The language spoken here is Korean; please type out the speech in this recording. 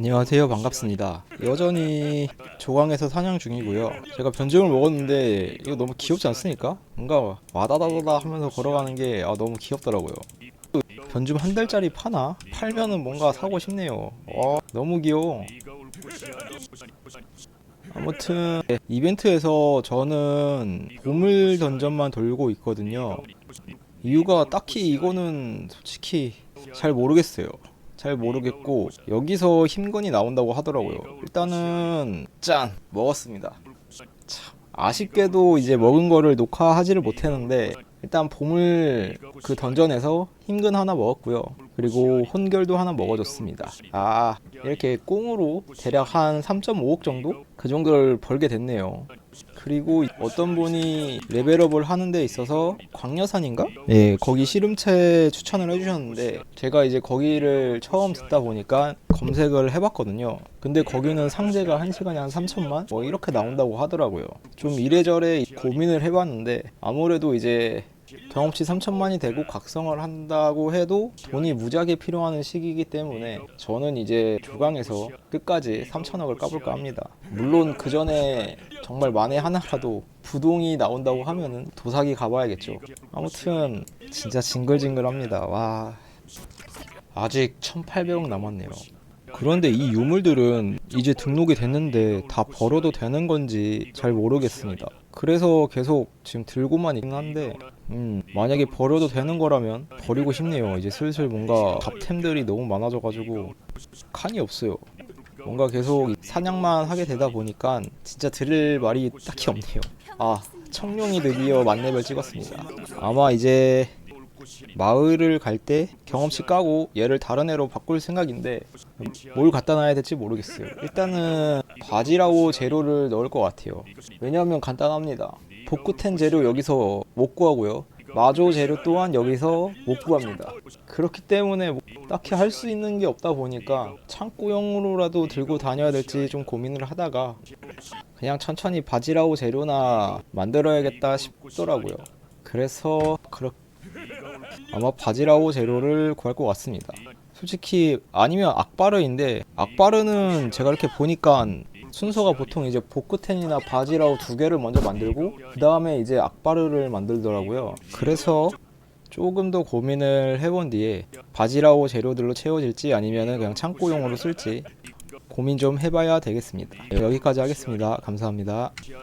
안녕하세요. 반갑습니다. 여전히 조강에서 사냥 중이고요. 제가 변종을 먹었는데 이거 너무 귀엽지 않습니까? 뭔가 와다다다다 하면서 걸어가는 게 아, 너무 귀엽더라고요. 변종 한 달짜리 파나? 팔면은 뭔가 사고 싶네요. 와 너무 귀여워. 아무튼 이벤트에서 저는 보물 던전만 돌고 있거든요. 이유가 딱히 이거는 솔직히 잘 모르겠어요 잘 모르겠고 여기서 힘건이 나온다고 하더라고요. 일단은 짠 먹었습니다. 참 아쉽게도 이제 먹은 거를 녹화하지를 못했는데 일단 보물 그 던전에서 힘근 하나 먹었고요. 그리고 혼결도 하나 먹어줬습니다. 아 이렇게 꽁으로 대략 한 3.5억 정도 그 정도를 벌게 됐네요. 그리고 어떤 분이 레벨업을 하는 데 있어서 광여산인가? 예, 거기 씨름채 추천을 해주셨는데 제가 이제 거기를 처음 듣다 보니까 검색을 해봤거든요. 근데 거기는 상제가 한 시간에 한 3천만? 뭐 이렇게 나온다고 하더라고요. 좀 이래저래 고민을 해봤는데 아무래도 이제 경험치 3천만이 되고 각성을 한다고 해도 돈이 무지하게 필요한 시기이기 때문에 저는 이제 조강에서 끝까지 3천억을 까볼까 합니다. 물론 그 전에 정말 만에 하나라도 부동이 나온다고 하면은 도사기 가봐야겠죠. 아무튼 진짜 징글징글합니다. 와 아직 1,800억 남았네요. 그런데 이 유물들은 이제 등록이 됐는데 다 벌어도 되는 건지 잘 모르겠습니다. 그래서 계속 지금 들고만 있긴 한데, 음, 만약에 버려도 되는 거라면 버리고 싶네요. 이제 슬슬 뭔가 잡템들이 너무 많아져가지고 칸이 없어요. 뭔가 계속 사냥만 하게 되다 보니까 진짜 들을 말이 딱히 없네요. 아, 청룡이 드디어 만렙을 찍었습니다. 아마 이제 마을을 갈 때 경험치 까고 얘를 다른 애로 바꿀 생각인데 뭘 갖다 놔야 될지 모르겠어요. 일단은 바지라오 재료를 넣을 것 같아요. 왜냐하면 간단합니다. 복구텐 재료 여기서 못 구하고요. 마조 재료 또한 여기서 못 구합니다. 그렇기 때문에 뭐 딱히 할 수 있는 게 없다 보니까 창고용으로라도 들고 다녀야 될지 좀 고민을 하다가 그냥 천천히 바지라오 재료나 만들어야겠다 싶더라고요. 그래서 그렇게 아마 바지라오 재료를 구할 것 같습니다. 솔직히 아니면 악바르인데 악바르는 제가 이렇게 보니까 순서가 보통 이제 복구텐이나 바지라오 두 개를 먼저 만들고 그 다음에 이제 악바르를 만들더라고요. 그래서 조금 더 고민을 해본 뒤에 바지라오 재료들로 채워질지 아니면은 그냥 창고용으로 쓸지 고민 좀 해봐야 되겠습니다. 여기까지 하겠습니다. 감사합니다.